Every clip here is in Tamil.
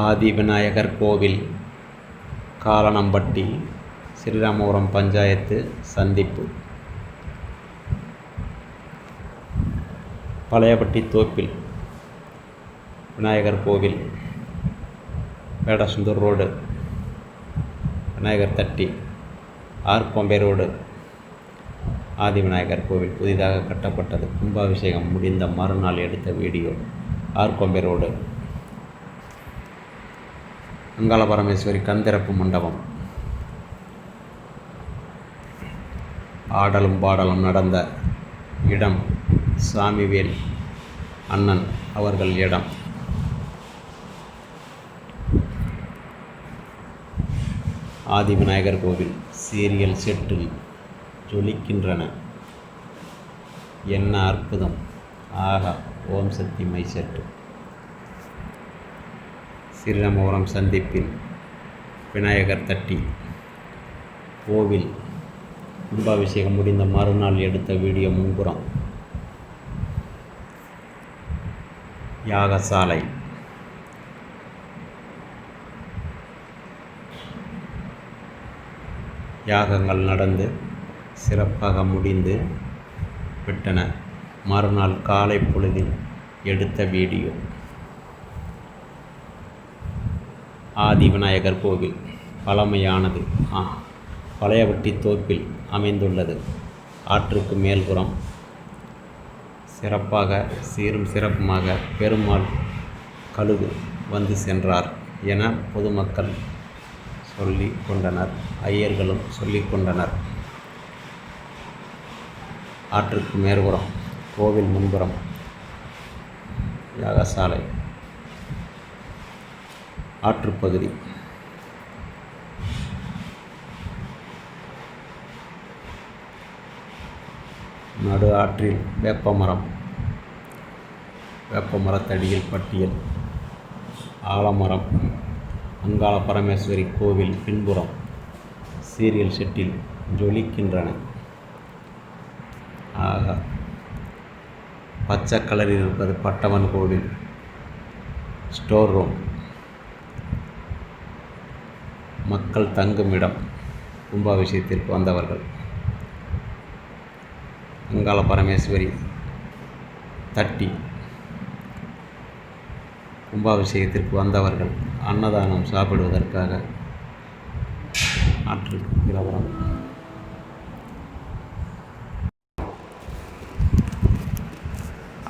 ஆதி விநாயகர் கோவில் காலனம்பட்டி ஸ்ரீராமபுரம் பஞ்சாயத்து சந்திப்பு. பழையப்பட்டி தோப்பில் விநாயகர் கோவில் வேடசுந்தூர் ரோடு விநாயகர் தட்டி ஆர்கொம்பை ரோடு ஆதி விநாயகர் கோவில் புதிதாக கட்டப்பட்டது. கும்பாபிஷேகம் முடிந்த மறுநாள் எடுத்த வீடியோ ஆர்கொம்பை ரோடு. அங்காள பரமேஸ்வரி கந்திறப்பு மண்டபம். ஆடலும் பாடலும் நடந்த இடம் சாமிவேல் அண்ணன் அவர்கள் இடம். ஆதி விநாயகர் கோவில் சீரியல் செட்டில் ஜொலிக்கின்றன. என்ன அற்புதம். ஆகா ஓம் சக்தி மை செட்டு. ஸ்ரீராமபுரம் சந்திப்பில் விநாயகர் தட்டி. கோவில் கும்பாபிஷேகம் முடிந்த மறுநாள் எடுத்த வீடியோ முன்புறம். யாகசாலை. யாகங்கள் நடந்து சிறப்பாக முடிந்து விட்டன. மறுநாள் காலை பொழுதில் எடுத்த வீடியோ. ஆதி விநாயகர் கோவில் பழமையானது. ஆ பழையவட்டி தோப்பில் அமைந்துள்ளது. ஆற்றுக்கு மேல்புறம் சிறப்பாக சீரும் சிறப்புமாக பெருமாள் கழுகு வந்து சென்றார் என பொதுமக்கள் சொல்லி கொண்டனர் ஐயர்களும் சொல்லி கொண்டனர். ஆற்றுக்கு மேற்புறம் கோவில் முன்புறம் யாகசாலை. ஆற்றுப்பகுதி. நடு ஆற்றில் வேப்பமரம். வேப்பமரத்தடியில் பட்டியல். ஆலமரம். அங்காள பரமேஸ்வரி கோவில் பின்புறம். சீரியல் செட்டில் ஜொலிக்கின்றன. ஆகா பச்சை கலரில் இருப்பது பட்டவன் கோவில். Store room. மக்கள் தங்கும் இடம் கும்பாபிஷேகத்திற்கு வந்தவர்கள். அங்காள பரமேஸ்வரி தட்டி கும்பாபிஷேகத்திற்கு வந்தவர்கள் அன்னதானம் சாப்பிடுவதற்காக ஆற்றில்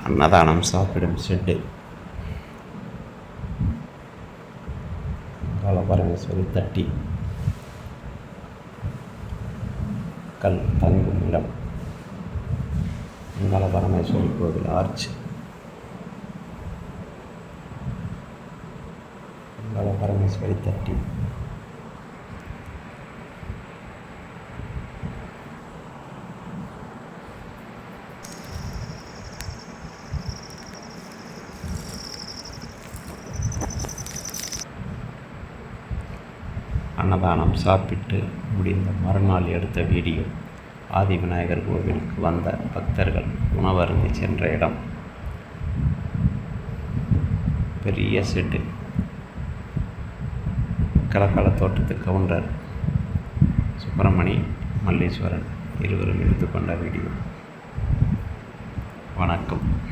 அன்னதானம் சாப்பிடும் ஷெட்டு அங்காள பரமேஸ்வரி தட்டி. கல் தங்கும் இடம். அங்காள பரமேஸ்வரி கோவில் ஆர்ச். அங்காள பரமேஸ்வரி தட்டி. அன்னதானம் சாப்பிட்டு முடிந்த மறுநாள் எடுத்த வீடியோ ஆதி விநாயகர் கோவிலுக்கு வந்த பக்தர்கள் உணவருந்தி சென்ற இடம். பெரிய செட்டு. கலக்கல தோட்டத்து கவுண்டர் சுப்பிரமணி மல்லீஸ்வரன் இருவரும் எடுத்துக்கொண்ட வீடியோ. வணக்கம்.